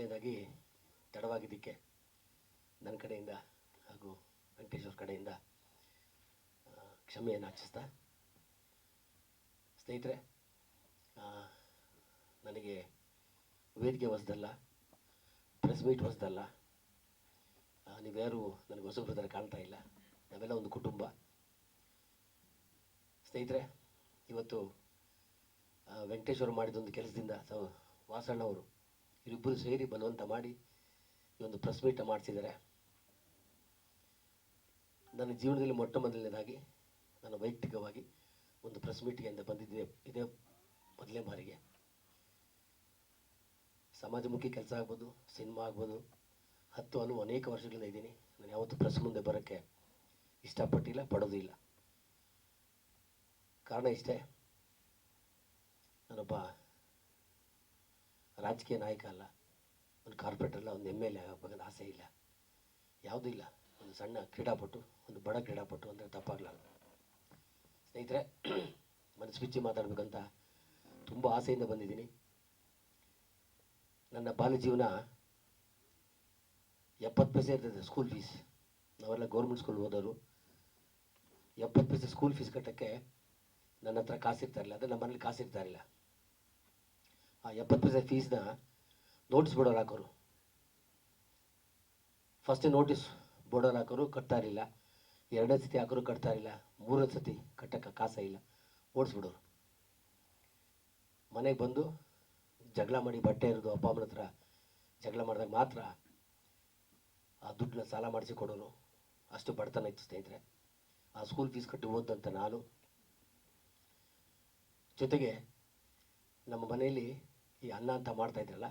ಮೊದಲನೇದಾಗಿ ತಡವಾಗಿದ್ದಕ್ಕೆ ನನ್ನ ಕಡೆಯಿಂದ ಹಾಗೂ ವೆಂಕಟೇಶ್ವರ ಕಡೆಯಿಂದ ಕ್ಷಮೆಯನ್ನು ಆಚಿಸ್ತಾ ಸ್ನೇಹಿತರೆ ನನಗೆ ವೇದಿಕೆ ಹೊಸದಲ್ಲ, ಪ್ರೆಸ್ ಮೀಟ್ ಹೊಸದಲ್ಲ ನೀವ್ಯಾರು ನನಗೆ ಹೊಸಬ್ರ ಥರ ಕಾಣ್ತಾ ಇಲ್ಲ, ನಾವೆಲ್ಲ ಒಂದು ಕುಟುಂಬ. ಸ್ನೇಹಿತರೆ, ಇವತ್ತು ವೆಂಕಟೇಶ್ವರ ಮಾಡಿದೊಂದು ಕೆಲಸದಿಂದ ವಾಸಣ್ಣ ವಾಸಣ್ಣವರು ಇವರಿಬ್ಬರು ಸೇರಿ ಬಲವಂತ ಮಾಡಿ ಈ ಒಂದು ಪ್ರೆಸ್ ಮೀಟ್ ಮಾಡಿಸಿದ್ದಾರೆ. ನನ್ನ ಜೀವನದಲ್ಲಿ ಮೊಟ್ಟ ಮೊದಲನೇದಾಗಿ ನಾನು ವೈಯಕ್ತಿಕವಾಗಿ ಒಂದು ಪ್ರೆಸ್ ಮೀಟಿಗೆ ಅಂತ ಬಂದಿದ್ದೆ. ಇದೇ ಮೊದಲನೇ ಬಾರಿಗೆ. ಸಮಾಜಮುಖಿ ಕೆಲಸ ಆಗ್ಬೋದು, ಸಿನಿಮಾ ಆಗ್ಬೋದು. ಹತ್ತು ಹಲವು ಅನೇಕ ವರ್ಷಗಳಿಂದ ಇದ್ದೀನಿ. ನಾನು ಯಾವತ್ತೂ ಪ್ರೆಸ್ ಮುಂದೆ ಬರೋಕ್ಕೆ ಇಷ್ಟಪಟ್ಟಿಲ್ಲ, ಪಡೋದು ಇಲ್ಲ. ಕಾರಣ ಇಷ್ಟೇ. ನಾನೊಬ್ಬ ರಾಜಕೀಯ ನಾಯಕ ಅಲ್ಲ. ಒಂದು ಕಾರ್ಪೊರೇಟರ್ ಅಲ್ಲ, ಒಂದು ಎಂ ಎಲ್ ಎ ಆಗಬೇಕಂತ ಆಸೆ ಇಲ್ಲ. ಯಾವುದೂ ಇಲ್ಲ. ಒಂದು ಸಣ್ಣ ಕ್ರೀಡಾಪಟು, ಒಂದು ಬಡ ಕ್ರೀಡಾಪಟು ಅಂದರೆ ತಪ್ಪಾಗಲಾರ್ದು. ಸ್ನೇಹಿತರೆ, ಮನಸ್ಸು ಬಿಚ್ಚಿ ಮಾತಾಡಬೇಕಂತ ತುಂಬ ಆಸೆಯಿಂದ ಬಂದಿದ್ದೀನಿ. ನನ್ನ ಬಾಲ್ಯ ಜೀವನ ಎಪ್ಪತ್ತು ಪೈಸೆ ಇರ್ತದೆ ಸ್ಕೂಲ್ ಫೀಸ್ ನಾವೆಲ್ಲ ಗೌರ್ಮೆಂಟ್ ಸ್ಕೂಲ್ ಓದೋರು ಎಪ್ಪತ್ತು ಪೈಸೆ ಸ್ಕೂಲ್ ಫೀಸ್ ಕಟ್ಟೋಕ್ಕೆ ನನ್ನ ಹತ್ರ ಕಾಸಿರ್ತಾ ಇರಲಿಲ್ಲ. ಅಂದರೆ ಮನೇಲಿ ಕಾಸಿರ್ತಾ ಇರಲಿಲ್ಲ. ಆ ಎಪ್ಪತ್ತು ಪೈಸೆ ಫೀಸ್ನ ನೋಟಿಸ್ ಬೋರ್ಡಲ್ಲಿ ಹಾಕೋರು. ಫಸ್ಟ್ ನೋಟಿಸ್ ಬೋರ್ಡಲ್ಲಿ ಹಾಕೋರು, ಕಟ್ತಾ ಇರಲಿಲ್ಲ. ಎರಡನೇ ಸತಿ ಹಾಕೋರು, ಕಟ್ತಾ ಇರಲಿಲ್ಲ. ಮೂರನೇ ಸತಿ ಕಟ್ಟಕ್ಕೆ ಕಾಸೇ ಇಲ್ಲ. ಓಡಿಸ್ಬಿಡೋರು ಮನೆಗೆ ಬಂದು ಜಗಳ ಮಾಡಿ ಬಟ್ಟೆ ಇರೋದು ಅಪ್ಪ ಅಮ್ಮನ ಹತ್ರ ಜಗಳ ಮಾಡಿದಾಗ ಮಾತ್ರ ಆ ದುಡ್ಡನ್ನ ಸಾಲ ಮಾಡಿಸಿ ಕೊಡೋರು. ಅಷ್ಟು ಬಡತನ ಇತ್ತು ಸ್ನೇಹಿತರೆ. ಆ ಸ್ಕೂಲ್ ಫೀಸ್ ಕಟ್ಟಿ ಓದಂತ ನಾನು. ಜೊತೆಗೆ ನಮ್ಮ ಮನೆಯಲ್ಲಿ ಈ ಅನ್ನ ಅಂತ ಮಾಡ್ತಾ ಇದ್ರಲ್ಲ,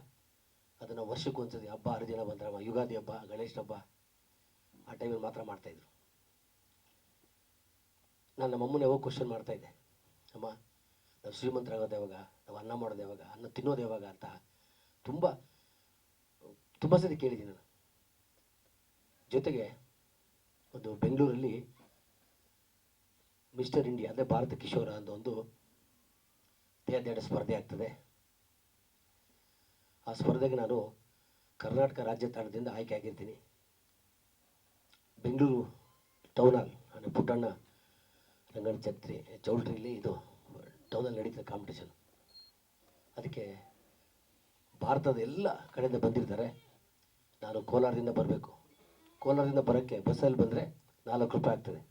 ಅದನ್ನು ವರ್ಷಕ್ಕೆ ಒಂದ್ಸತಿ ಹಬ್ಬ, ಹರಿದಿನ ಬಂದ್ರಮ್ಮ ಯುಗಾದಿ ಹಬ್ಬ ಗಣೇಶ ಹಬ್ಬ, ಆ ಟೈಮಲ್ಲಿ ಮಾತ್ರ ಮಾಡ್ತಾಯಿದ್ರು ನಾನು ನಮ್ಮ ಅಮ್ಮನ ಯಾವಾಗ ಕ್ವಶನ್ ಮಾಡ್ತಾ ಇದ್ದೆ, ಅಮ್ಮ, ನಾವು ಶ್ರೀಮಂತರಾಗೋದು ಯಾವಾಗ, ನಾವು ಅನ್ನ ಮಾಡೋದು ಯಾವಾಗ, ಅನ್ನ ತಿನ್ನೋದು ಯಾವಾಗ ಅಂತ ತುಂಬ ತುಂಬ ಸತಿ ಕೇಳಿದ್ದೀನಿ ನಾನು. ಜೊತೆಗೆ ಒಂದು ಬೆಂಗಳೂರಲ್ಲಿ ಮಿಸ್ಟರ್ ಇಂಡಿಯಾ ಅಂದರೆ ಭಾರತ ಕಿಶೋರ ಅಂತ ಒಂದು ದೇಹದಾಡ ಸ್ಪರ್ಧೆ ಆಗ್ತದೆ. ಆ ಸ್ಪರ್ಧೆಗೆ ನಾನು ಕರ್ನಾಟಕ ರಾಜ್ಯ ತಂಡದಿಂದ ಆಯ್ಕೆ ಆಗಿರ್ತೀನಿ. ಬೆಂಗಳೂರು ಟೌನ್ ಹಾಲ್ ಅಂದರೆ ಪುಟ್ಟಣ್ಣ ರಂಗನ ಛತ್ರಿ, ಚೌಲ್ಟ್ರಿಲಿ ಇದು ಟೌನಲ್ಲಿ ನಡೀತದೆ ಕಾಂಪಿಟೇಷನ್ ಅದಕ್ಕೆ ಭಾರತದ ಎಲ್ಲ ಕಡೆಯಿಂದ ಬಂದಿರ್ತಾರೆ. ನಾನು ಕೋಲಾರದಿಂದ ಬರಬೇಕು. ಕೋಲಾರದಿಂದ ಬರೋಕ್ಕೆ ಬಸ್ಸಲ್ಲಿ ಬಂದರೆ ನಾಲ್ಕು ರೂಪಾಯಿ ಆಗ್ತದೆ.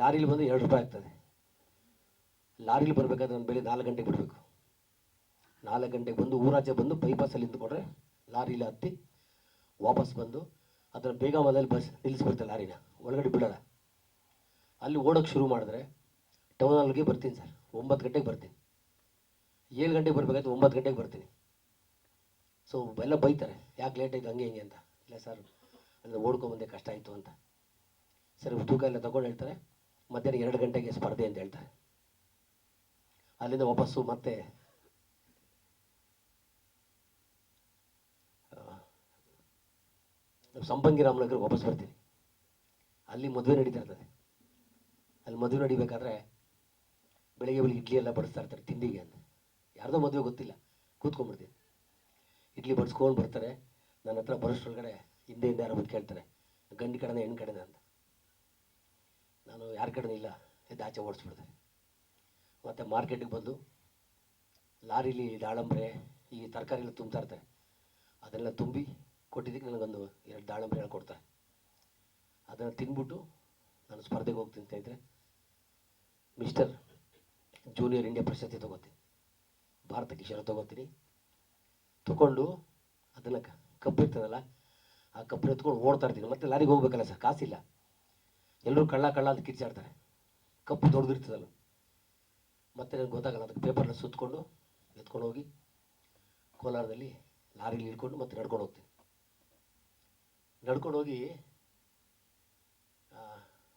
ಲಾರಿಲಿ ಬಂದರೆ ಎರಡು ರೂಪಾಯಿ ಆಗ್ತದೆ. ಲಾರಿಲಿ ಬರಬೇಕಾದ್ರೆ ನಾನು ಬೆಳಿಗ್ಗೆ ನಾಲ್ಕು ಗಂಟೆಗೆ ಬಿಡಬೇಕು. ನಾಲ್ಕು ಗಂಟೆಗೆ ಬಂದು ಊರಾಚೆ ಬಂದು ಬೈಪಾಸಲ್ಲಿ ನಿಂತ್ಕೊಂಡ್ರೆ ಲಾರಿಲಿ ಹತ್ತಿ ವಾಪಸ್ ಬಂದು ಅದರ ಬೇಗ ಮೊದಲು ಬಸ್ ನಿಲ್ಲಿಸ್ಬಿಡ್ತಾರೆ ಲಾರಿನ. ಒಳಗಡೆ ಬಿಡೋಲ್ಲ. ಅಲ್ಲಿ ಓಡೋಕ್ಕೆ ಶುರು ಮಾಡಿದ್ರೆ ಟೌನ್ ಬರ್ತೀನಿ ಸರ್. ಒಂಬತ್ತು ಗಂಟೆಗೆ ಬರ್ತೀನಿ. ಏಳು ಗಂಟೆಗೆ ಬರಬೇಕಾಯ್ತು, ಒಂಬತ್ತು ಗಂಟೆಗೆ ಬರ್ತೀನಿ. ಸೊ ಎಲ್ಲ ಬೈತಾರೆ. ಯಾಕೆ ಲೇಟ್ ಆಯಿತು, ಹಂಗೆ ಹಿಂಗೆ ಅಂತ. ಇಲ್ಲ ಸರ್ ಅಂದರೆ ಓಡ್ಕೊಂಬಂದೆ ಕಷ್ಟ ಆಯಿತು ಅಂತ. ಸರ್, ತೂಕ ಎಲ್ಲ ತಗೊಂಡು ಹೇಳ್ತಾರೆ, ಮಧ್ಯಾಹ್ನ ಎರಡು ಗಂಟೆಗೆ ಸ್ಪರ್ಧೆ ಅಂತ ಹೇಳ್ತಾರೆ. ಅಲ್ಲಿಂದ ವಾಪಸ್ಸು ಮತ್ತೆ ನಮ್ಮ ಸಂಪಂಗಿ ರಾಮನಗರ ವಾಪಸ್ ಬರ್ತೀನಿ. ಅಲ್ಲಿ ಮದುವೆ ನಡೀತಾ ಇರ್ತದೆ. ಅಲ್ಲಿ ಮದುವೆ ನಡಿಬೇಕಾದ್ರೆ ಬೆಳಿಗ್ಗೆ ಬೆಳಿಗ್ಗೆ ಇಡ್ಲಿ ಎಲ್ಲ ಬಡಿಸ್ತಾ ಇರ್ತಾರೆ ತಿಂಡಿಗೆ ಅಂತ. ಯಾರ್ದೋ ಮದುವೆ ಗೊತ್ತಿಲ್ಲ. ಕೂತ್ಕೊಂಡ್ಬಿಡ್ತೀನಿ. ಇಡ್ಲಿ ಬಡಿಸ್ಕೊಂಡು ಬರ್ತಾರೆ. ನನ್ನ ಹತ್ರ ಬರೋಷ್ಟ್ರೊಳಗಡೆ ಹಿಂದೆ ಹಿಂದೆ ಯಾರೋ ಬಂದು ಕೇಳ್ತಾರೆ ಗಂಡು ಕಡೆನ ಹೆಣ್ಣು ಕಡೆನ ಅಂತ. ನಾನು ಯಾರ ಕಡೆನೂ ಇಲ್ಲ. ಎದ್ದು ಆಚೆ ಓಡಿಸ್ಬಿಡ್ತಾರೆ ಮತ್ತು ಮಾರ್ಕೆಟಿಗೆ ಬಂದು ಲಾರಿಲಿ ದಾಳಂಬ್ರೆ ಈ ತರಕಾರಿ ಎಲ್ಲ ತುಂಬ್ತಾ ಇರ್ತಾರೆ. ಅದೆಲ್ಲ ತುಂಬಿ ಕೊಟ್ಟಿದ್ದಕ್ಕೆ ನನಗೊಂದು ಎರಡು ದಾಳಂಬ್ರೆ ಹೇಳ್ಕೊಡ್ತಾರೆ. ಅದನ್ನು ತಿಂದ್ಬಿಟ್ಟು ನಾನು ಸ್ಪರ್ಧೆಗೆ ಹೋಗ್ತೀನಿ ಇದ್ದರೆ ಮಿಸ್ಟರ್ ಜೂನಿಯರ್ ಇಂಡಿಯಾ ಪ್ರಶಸ್ತಿ ತೊಗೋತೀನಿ. ಭಾರತ ಕಿಶೋರ ತೊಗೋತೀನಿ. ತೊಗೊಂಡು ಅದನ್ನು ಕಪ್ಪು ಇರ್ತದಲ್ಲ, ಆ ಕಪ್ಪು ಎತ್ಕೊಂಡು ಓಡ್ತಾ ಇರ್ತೀನಿ. ಮತ್ತೆ ಲಾರಿಗೆ ಹೋಗ್ಬೇಕಲ್ಲ ಸರ್, ಕಾಸಿಲ್ಲ. ಎಲ್ಲರೂ ಕಳ್ಳ ಕಳ್ಳ ಅಂತ ಕಿರ್ಚಾಡ್ತಾರೆ. ಕಪ್ಪು ದೊಡ್ಡದಿರ್ತದಲ್ಲ ಮತ್ತೆ ನನಗೆ ಗೊತ್ತಾಗಲ್ಲ, ಅದಕ್ಕೆ ಪೇಪರ್ನ ಸುತ್ತಕೊಂಡು ಎತ್ಕೊಂಡು ಹೋಗಿ ಕೋಲಾರದಲ್ಲಿ ಲಾರಿಲಿ ಇಟ್ಕೊಂಡು ಮತ್ತೆ ನಡ್ಕೊಂಡು ಹೋಗ್ತೀನಿ. ನಡ್ಕೊಂಡು ಹೋಗಿ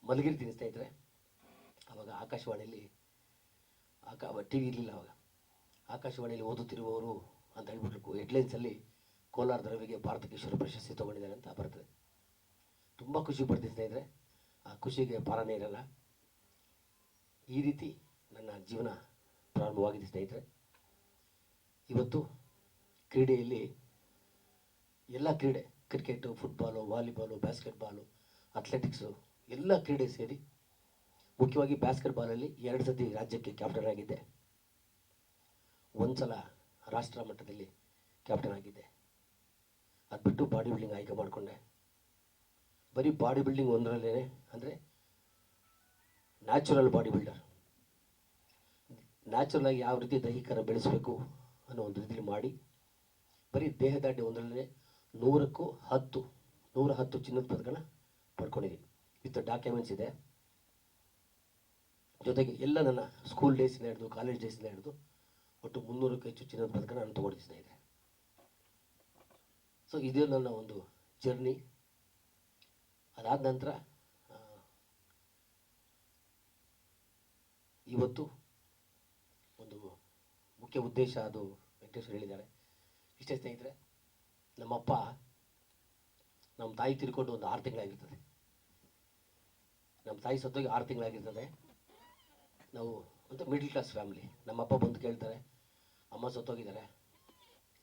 ಮಲಗಿರ್ತೀನಿ ಸ್ನೇಹಿತರೆ. ಆವಾಗ ಆಕಾಶವಾಣಿಯಲ್ಲಿ ಆಕಾ ಟಿ ವಿ ಇರಲಿಲ್ಲ ಅವಾಗ. ಆಕಾಶವಾಣಿಯಲ್ಲಿ ಓದುತ್ತಿರುವವರು ಅಂತ ಹೇಳ್ಬಿಟ್ಟು ಹೆಡ್ಲೈನ್ಸಲ್ಲಿ ಕೋಲಾರ ದರವಿಗೆ ಭಾರತ ಕಿಶೋರ ಪ್ರಶಸ್ತಿ ತೊಗೊಂಡಿದ್ದಾರೆ ಅಂತ ಬರ್ತದೆ. ತುಂಬ ಖುಷಿ ಪಡ್ತೀನಿ ಸ್ನೇಹಿತರೆ. ಆ ಖುಷಿಗೆ ಪಾರನೇ ಇರಲ್ಲ. ಈ ರೀತಿ ನನ್ನ ಜೀವನ ಪ್ರಾರಂಭವಾಗಿದೆ ಸ್ನೇಹಿತರೆ. ಇವತ್ತು ಕ್ರೀಡೆಯಲ್ಲಿ ಎಲ್ಲ ಕ್ರೀಡೆ cricket football volleyball basketball athletics ಎಲ್ಲ ಕ್ರೀಡೆ ಸೇರಿ ಮುಖ್ಯವಾಗಿ ಬ್ಯಾಸ್ಕೆಟ್ಬಾಲಲ್ಲಿ ಎರಡು ಸತಿ ರಾಜ್ಯಕ್ಕೆ ಕ್ಯಾಪ್ಟನ್ ಆಗಿದ್ದೆ. ಒಂದು ಸಲ ರಾಷ್ಟ್ರ ಮಟ್ಟದಲ್ಲಿ ಕ್ಯಾಪ್ಟನ್ ಆಗಿದ್ದೆ. ಅದು ಬಿಟ್ಟು ಬಾಡಿ ಬಿಲ್ಡಿಂಗ್ ಆಯ್ಕೆ ಮಾಡಿಕೊಂಡೆ. ಬರೀ ಬಾಡಿ ಬಿಲ್ಡಿಂಗ್ ಒಂದರಲ್ಲೇ ಅಂದರೆ ನ್ಯಾಚುರಲ್ ಬಾಡಿ ಬಿಲ್ಡರ್ ನ್ಯಾಚುರಲ್ ಆಗಿ ಯಾವ ರೀತಿ ದೈಹಿಕರ ಬೆಳೆಸಬೇಕು ಅನ್ನೋ ಒಂದು ರೀತಿಯಲ್ಲಿ ಮಾಡಿ ಬರೀ ದೇಹದಾಢ್ಯ ಒಂದರಲ್ಲೇ ನೂರಕ್ಕೂ ಹತ್ತು, ನೂರ ಹತ್ತು ಚಿನ್ನದ ಪದಕನ ಪಡ್ಕೊಂಡಿದ್ದೀನಿ ವಿತ್ ಡಾಕ್ಯುಮೆಂಟ್ಸ್ ಇದೆ. ಜೊತೆಗೆ ಎಲ್ಲ ನನ್ನ ಸ್ಕೂಲ್ ಡೇಸಿಂದ ಹಿಡಿದು ಕಾಲೇಜ್ ಡೇಸಿಂದ ಹಿಡಿದು ಒಟ್ಟು ಮುನ್ನೂರಕ್ಕೂ ಹೆಚ್ಚು ಚಿನ್ನದ ಪದಕ ನಾನು ತಗೊಂಡಿದ್ದೆ ಇದೆ ಸೊ ಇದೇ ನನ್ನ ಒಂದು ಜರ್ನಿ ಅದಾದ ನಂತರ ಇವತ್ತು ಒಂದು ಮುಖ್ಯ ಉದ್ದೇಶ ಅದು ವೆಂಕಟೇಶ್ವರ್ ಹೇಳಿದ್ದಾರೆ. ಇಷ್ಟೇ ಸ್ನೇಹಿತರೆ ನಮ್ಮಪ್ಪ ನಮ್ಮ ತಾಯಿ ತಿರ್ಕೊಂಡು ಒಂದು ಆರು ತಿಂಗಳಾಗಿರ್ತದೆ. ನಮ್ಮ ತಾಯಿ ಸತ್ತೋಗಿ ಆರು ತಿಂಗಳಾಗಿರ್ತದೆ. ನಾವು ಒಂದು ಮಿಡ್ಲ್ ಕ್ಲಾಸ್ ಫ್ಯಾಮಿಲಿ ನಮ್ಮಪ್ಪ ಬಂದು ಕೇಳ್ತಾರೆ, ಅಮ್ಮ ಸತ್ತೋಗಿದ್ದಾರೆ,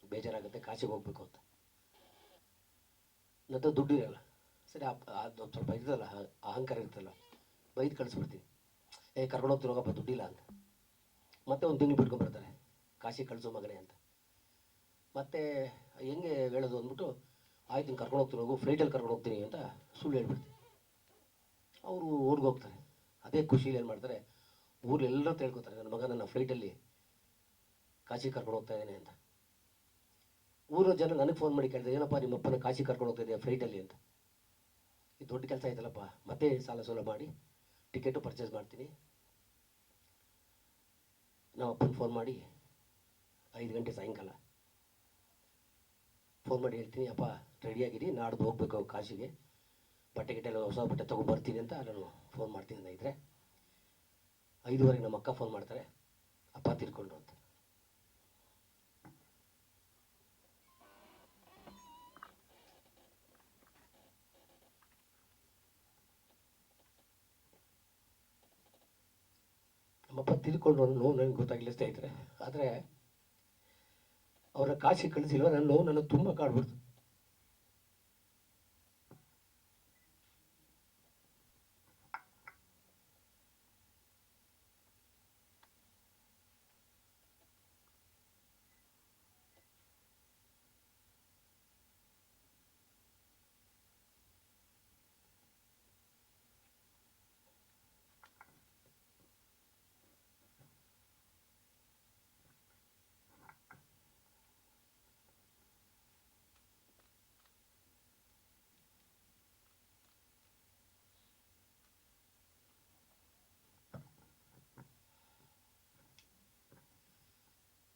ಬೇಜಾರಾಗುತ್ತೆ ಕಾಶಿಗೆ ಹೋಗ್ಬೇಕು ಅಂತ. ನಂತರ ಹತ್ರ ದುಡ್ಡು ಇರಲ್ಲ. ಸರಿ ಅದು ಸ್ವಲ್ಪ ಇರ್ತಲ್ಲ ಅಹ- ಅಹಂಕಾರ ಇರ್ತಲ್ಲ ಬೈದು ಕಳಿಸ್ಬಿಡ್ತೀನಿ. ಏ ಕರ್ಕೊಂಡು ಹೋಗ್ತೀನಿ ಹೋಗಪ್ಪ ದುಡ್ಡಿಲ್ಲ ಅಂತ. ಮತ್ತೆ ಒಂದು ತಿಂಗಳು ಬಿಟ್ಕೊಂಡ್ಬಿಡ್ತಾರೆ ಕಾಶಿ ಕಳಿಸೋ ಮಗನೇ ಅಂತ. ಮತ್ತೆ ಹೆಂಗೆ ಹೇಳೋದು ಅಂದ್ಬಿಟ್ಟು ಆಯ್ತು ನೀನು ಕರ್ಕೊಂಡು ಹೋಗ್ತೀನಿ ಹೋಗು ಫ್ಲೈಟಲ್ಲಿ ಕರ್ಕೊಂಡು ಹೋಗ್ತೀನಿ ಅಂತ ಸುಳ್ಳು ಹೇಳ್ಬಿಡ್ತೀನಿ. ಅವರು ಊರಿಗೆ ಹೋಗ್ತಾರೆ. ಅದೇ ಖುಷಿಲಿ ಏನು ಮಾಡ್ತಾರೆ, ಊರೆಲ್ಲರೂ ತಿಳ್ಕೊತಾರೆ ನನ್ನ ಮಗ ನನ್ನ ಫ್ಲೈಟಲ್ಲಿ ಕಾಶಿ ಕರ್ಕೊಂಡು ಹೋಗ್ತಾ ಇದ್ದಾನೆ ಅಂತ. ಊರ ಜನ ನನಗೆ ಫೋನ್ ಮಾಡಿ ಕೇಳಿದೆ ಏನಪ್ಪ ನಿಮ್ಮಪ್ಪನ ಕಾಶಿ ಕರ್ಕೊಂಡು ಹೋಗ್ತಾ ಇದೆಯಾ ಫ್ಲೈಟಲ್ಲಿ ಅಂತ. ಇದು ದೊಡ್ಡ ಕೆಲಸ ಆಯ್ತಲ್ಲಪ್ಪ, ಮತ್ತೆ ಸಾಲ ಸೋಲ ಮಾಡಿ, ಟಿಕೆಟು ಪರ್ಚೇಸ್ ಮಾಡ್ತೀನಿ. ನಮ್ಮ ಅಪ್ಪನ ಫೋನ್ ಮಾಡಿ, ಐದು ಗಂಟೆ ಸಾಯಂಕಾಲ ಫೋನ್ ಮಾಡಿ ಹೇಳ್ತೀನಿ, ಅಪ್ಪ ರೆಡಿಯಾಗಿರಿ ನಾಡ್ದು ಹೋಗ್ಬೇಕು ಕಾಶಿಗೆ. ಬಟ್ಟೆ ಗಿಟ್ಟೆ ಎಲ್ಲ ಹೊಸ ಬಟ್ಟೆ ತೊಗೊಂಡ್ಬರ್ತೀನಿ ಅಂತ ನಾನು ಫೋನ್ ಮಾಡ್ತೀನಿ ಸ್ನೇಹಿತರೆ. ಐದುವರೆಗೆ ನಮ್ಮ ಅಕ್ಕ ಫೋನ್ ಮಾಡ್ತಾರೆ, ಅಪ್ಪ ತಿರ್ಕೊಂಡ್ರು ಅಂತ. ನಮ್ಮಪ್ಪ ತಿರ್ಕೊಂಡ್ರು ನೋವು ನನಗೆ ಗೊತ್ತಾಗಲಿಲ್ಲ ಸ್ನೇಹಿತರೆ. ಆದರೆ ಅವರ ಕಾಶಿ ಕಳಿಸಿಲ್ವ? ನನ್ನ ನೋವು ನನಗೆ ತುಂಬ ಕಾಡ್ಬಿಡ್ತು.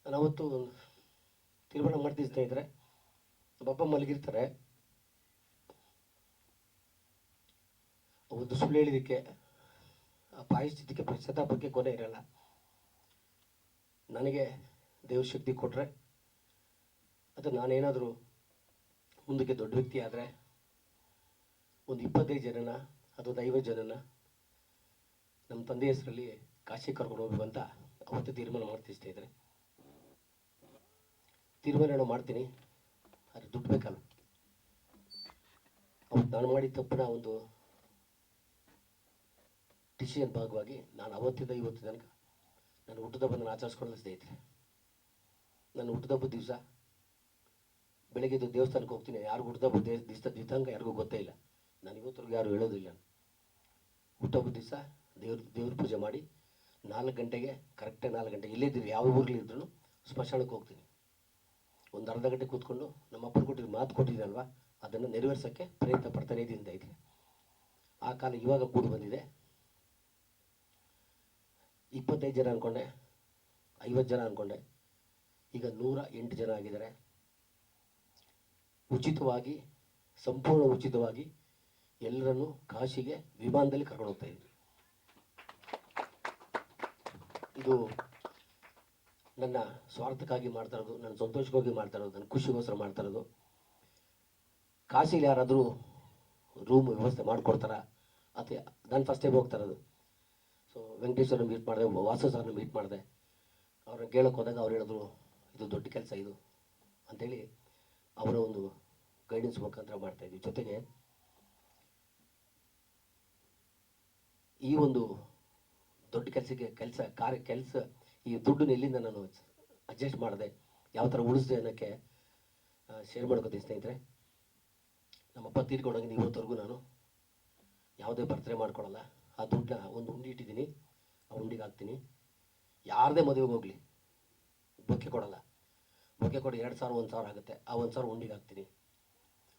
ನಾನು ಅವತ್ತು ತೀರ್ಮಾನ ಮಾಡ್ತೀವಿ ಸ್ನೇಹಿತರೆ. ನಮ್ಮಪ್ಪ ಮಲಗಿರ್ತಾರೆ. ಒಂದು ಸುಳ್ಳು ಹೇಳಿದಕ್ಕೆ ಆ ಪಾಯಿಸ್ತಿದ್ದಕ್ಕೆ ಪಶ್ಚಾತ್ತಾಪಕ್ಕೆ ಕೊನೆ ಇರಲ್ಲ. ನನಗೆ ದೇವಶಕ್ತಿ ಕೊಟ್ಟರೆ ಅದು ನಾನೇನಾದರೂ ಮುಂದಕ್ಕೆ ದೊಡ್ಡ ವ್ಯಕ್ತಿ ಆದರೆ, ಒಂದು ಇಪ್ಪತ್ತೈದು ಜನನ, ಅದೊಂದು ಐವತ್ತು ಜನನ, ನಮ್ಮ ತಂದೆ ಹೆಸರಲ್ಲಿ ಕಾಶಿ ಕರ್ಕೊಂಡು ಹೋಗ್ಬೇಕು ಅಂತ ಅವತ್ತು ತೀರ್ಮಾನ ಮಾಡ್ತೀನಿ ಸ್ನೇಹಿತರೆ. ತೀರ್ಮಾನ ಮಾಡ್ತೀನಿ. ಆದರೆ ದುಡ್ಡು ಬೇಕಲ್ಲ ಅವತ್ತು ನಾನು ಮಾಡಿದ ತಪ್ಪಿನ ಒಂದು ಡಿಸಿಷನ್ ಭಾಗವಾಗಿ ನಾನು ಅವತ್ತಿಂದ ಇವತ್ತು ತನಕ ನನ್ನ ನಾನು ಆಚರಿಸ್ಕೊಳ್ಳೋದು ಸ್ನೇಹಿತರೆ. ನನ್ನ ಹುಟ್ಟುಹಬ್ಬದ ದಿವಸ ಬೆಳಗ್ಗೆ ಎದ್ದು ದೇವಸ್ಥಾನಕ್ಕೆ ಹೋಗ್ತೀನಿ. ಯಾರು ಹುಟ್ಟುಹಬ್ಬದ ದಿವಸ ದಿವಸಾಂಗ ಯಾರಿಗೂ ಗೊತ್ತೇ ಇಲ್ಲ. ನಾನು ಇವತ್ತರೆಗೂ ಯಾರು ಹೇಳೋದಿಲ್ಲ ಹುಟ್ಟುಹಬ್ಬದ ದಿವಸ ದೇವ್ರ ದೇವ್ರ ಪೂಜೆ ಮಾಡಿ ನಾಲ್ಕು ಗಂಟೆಗೆ ಕರೆಕ್ಟಾಗಿ ನಾಲ್ಕು ಗಂಟೆಗೆ ಎಲ್ಲಿದ್ದೀರಿ ಯಾವ ಊರ್ಲಿದ್ರು ಸ್ಮಶಾನಕ್ಕೆ ಹೋಗ್ತೀನಿ. ಒಂದು ಅರ್ಧ ಗಂಟೆ ಕೂತ್ಕೊಂಡು ನಮ್ಮ ಅಪ್ಪರು ಕೊಟ್ಟಿದ್ದು ಮಾತು ಕೊಟ್ಟಿದ್ದಲ್ವಾ ಅದನ್ನು ನೆರವೇರ್ಸೋಕ್ಕೆ ಪ್ರಯತ್ನ ಪಡ್ತಾನೆ ಇದರಿಂದ ಐತೆ ಆ ಕಾಲ ಇವಾಗ ಕೂಡಿ ಬಂದಿದೆ. ಇಪ್ಪತ್ತೈದು ಜನ ಅಂದ್ಕೊಂಡೆ ಐವತ್ತು ಜನ ಅಂದ್ಕೊಂಡೆ ಈಗ ನೂರ ಎಂಟು ಜನ ಆಗಿದ್ದಾರೆ. ಉಚಿತವಾಗಿ, ಸಂಪೂರ್ಣ ಉಚಿತವಾಗಿ ಎಲ್ಲರನ್ನೂ ಕಾಶಿಗೆ ವಿಮಾನದಲ್ಲಿ ಕರ್ಕೊಂಡು ಹೋಗ್ತಾ ಇದ್ದೀನಿ ಇದು ನನ್ನ ಸ್ವಾರ್ಥಕ್ಕಾಗಿ ಮಾಡ್ತಾ ಇರೋದು, ನನ್ನ ಸಂತೋಷಕ್ಕಾಗಿ ಮಾಡ್ತಾ ಇರೋದು, ನನ್ನ ಖುಷಿಗೋಸ್ಕರ ಮಾಡ್ತಾ ಇರೋದು. ಕಾಶಿಲಿ ಯಾರಾದರೂ ರೂಮ್ ವ್ಯವಸ್ಥೆ ಮಾಡಿಕೊಡ್ತಾರ? ಅಥವಾ ನಾನು ಫಸ್ಟ್ ಟೈಮ್ ಹೋಗ್ತಾ ಇರೋದು. ಸೊ ವೆಂಕಟೇಶ್ವರನ ಮೀಟ್ ಮಾಡಿದೆ, ವಾಸು ಸರ್ನ ಮೀಟ್ ಮಾಡಿದೆ. ಅವ್ರನ್ನ ಕೇಳೋಕೆ ಹೋದಾಗ ಅವ್ರು ಹೇಳಿದ್ರು, ಇದು ದೊಡ್ಡ ಕೆಲಸ ಇದು ಅಂಥೇಳಿ ಅವರ ಒಂದು ಗೈಡೆನ್ಸ್ ಮುಖಾಂತರ ಮಾಡ್ತಾ ಇದ್ವಿ. ಜೊತೆಗೆ ಈ ಒಂದು ದೊಡ್ಡ ಕೆಲಸಕ್ಕೆ, ಕೆಲಸ ಕಾರ್ಯ, ಕೆಲಸ ಈ ದುಡ್ಡನ್ನ ಎಲ್ಲಿಂದ ನಾನು ಅಡ್ಜಸ್ಟ್ ಮಾಡಿದೆ? ಯಾವ ಥರ ಉಳಿಸಿದೆ ಅನ್ನೋಕ್ಕೆ ಶೇರ್ ಮಾಡ್ಕೋತೀನಿ ಸ್ನೇಹಿತರೆ. ನಮ್ಮಪ್ಪ ತೀರ್ಕೊಂಡೋಗಿ ಇವತ್ತವರೆಗೂ ನಾನು ಯಾವುದೇ ಬರ್ತಡೇ ಮಾಡ್ಕೊಳ್ಳಲ್ಲ ಆ ದುಡ್ಡನ್ನ ಒಂದು ಉಂಡಿ ಇಟ್ಟಿದ್ದೀನಿ. ಆ ಉಂಡಿಗೆ ಹಾಕ್ತೀನಿ. ಯಾರದೇ ಮದುವೆಗೆ ಹೋಗಲಿ. ಬೊಕ್ಕೆ ಕೊಡಲ್ಲ. ಬೊಕ್ಕೆ ಕೊಡಿ ಎರಡು ಸಾವಿರ, ಒಂದು ಸಾವಿರ ಆಗುತ್ತೆ. ಆ ಒಂದು ಸಾವಿರ ಉಂಡಿಗೆ ಹಾಕ್ತೀನಿ.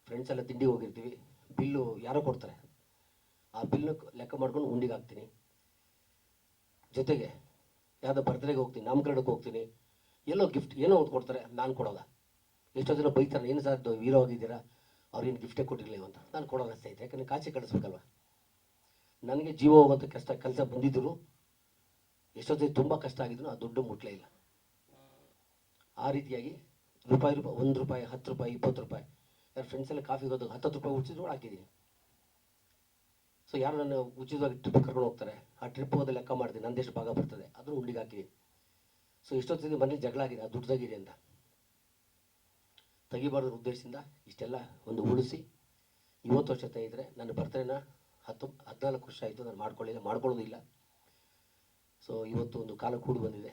ಫ್ರೆಂಡ್ಸ್ ಎಲ್ಲ ತಿಂಡಿಗೆ ಹೋಗಿರ್ತೀವಿ. ಬಿಲ್ಲು ಯಾರೋ ಕೊಡ್ತಾರೆ. ಆ ಬಿಲ್ಲು ಲೆಕ್ಕ ಮಾಡ್ಕೊಂಡು ಉಂಡಿಗೆ ಹಾಕ್ತೀನಿ. ಜೊತೆಗೆ ಯಾವುದೋ ಬರ್ತ್ಡೇಗೆ ಹೋಗ್ತೀನಿ, ನಾಮಕರಣಕ್ಕೆ ಹೋಗ್ತೀನಿ, ಎಲ್ಲೋ ಗಿಫ್ಟ್ ಏನೋ ಒಂದು ಕೊಡ್ತಾರೆ, ನಾನು ಕೊಡೋಲ್ಲ. ಎಷ್ಟೋ ಜನ ಬೈತಾರೆ, ಏನು ಸರ್ ವೀರೋ ಆಗಿದ್ದೀರಾ? ಅವ್ರೇನು ಗಿಫ್ಟೇ ಕೊಟ್ಟಿರಲಿಲ್ಲ ಅಂತ. ನಾನು ಕೊಡೋಲ್ಲ ಸ್ನೇಹಿತರೆ ಯಾಕಂದರೆ ಕಾಚೆ ಕಳಿಸ್ಬೇಕಲ್ವ ನನಗೆ ಜೀವ ಹೋಗುವಂಥ ಕಷ್ಟ ಕೆಲಸ ಬಂದಿದ್ದರು ಎಷ್ಟೊತ್ತಿಗೆ ತುಂಬ ಕಷ್ಟ ಆಗಿದ್ರು, ಆ ದುಡ್ಡು ಮುಟ್ಲೇ ಇಲ್ಲ. ಆ ರೀತಿಯಾಗಿ ರೂಪಾಯಿ ರೂಪಾಯಿ, ಒಂದು ರೂಪಾಯಿ, ಹತ್ತು ರೂಪಾಯಿ, ಇಪ್ಪತ್ತು ರೂಪಾಯಿ. ಯಾರು ಫ್ರೆಂಡ್ಸೆಲ್ಲ ಕಾಫಿಗೆ ಹೋದಾಗ ಹತ್ತತ್ತು ರೂಪಾಯಿ ಉಳಿಸಿದ್ರು ಹಾಕಿದ್ದೀನಿ ಸೊ ಯಾರು ನನ್ನ ಉಚಿತವಾಗಿ ಟ್ರಿಪ್ ಕರ್ಕೊಂಡು ಹೋಗ್ತಾರೆ, ಆ ಟ್ರಿಪ್ ಹೋದ ಲೆಕ್ಕ ಮಾಡ್ತೀನಿ ನಂದೆಷ್ಟು ಭಾಗ ಬರ್ತದೆ ಅದನ್ನು ಉಂಡಿಗೆ ಹಾಕಿದೆ ಸೊ ಇಷ್ಟೊತ್ತಿಗೆ ಮನೇಲಿ ಜಗಳ ಆಗಿದೆ ಆ ದುಡ್ಡು ತೆಗೀರಿ ಅಂತ. ತೆಗಿಬಾರ್ದು ಉದ್ದೇಶದಿಂದ ಇಷ್ಟೆಲ್ಲ ಒಂದು ಉಳಿಸಿ, ಇವತ್ತು ವರ್ಷ ತೆಗೆದ್ರೆ ನನ್ನ ಬರ್ತಡೇನ ಹತ್ತು, ಹದಿನಾಲ್ಕು ವರ್ಷ ಆಯಿತು, ನಾನು ಮಾಡ್ಕೊಳ್ಳಿಲ್ಲ ಮಾಡ್ಕೊಳ್ಳೋದಿಲ್ಲ ಸೊ ಇವತ್ತು ಒಂದು ಕಾಲ ಕೂಡಿ ಬಂದಿದೆ.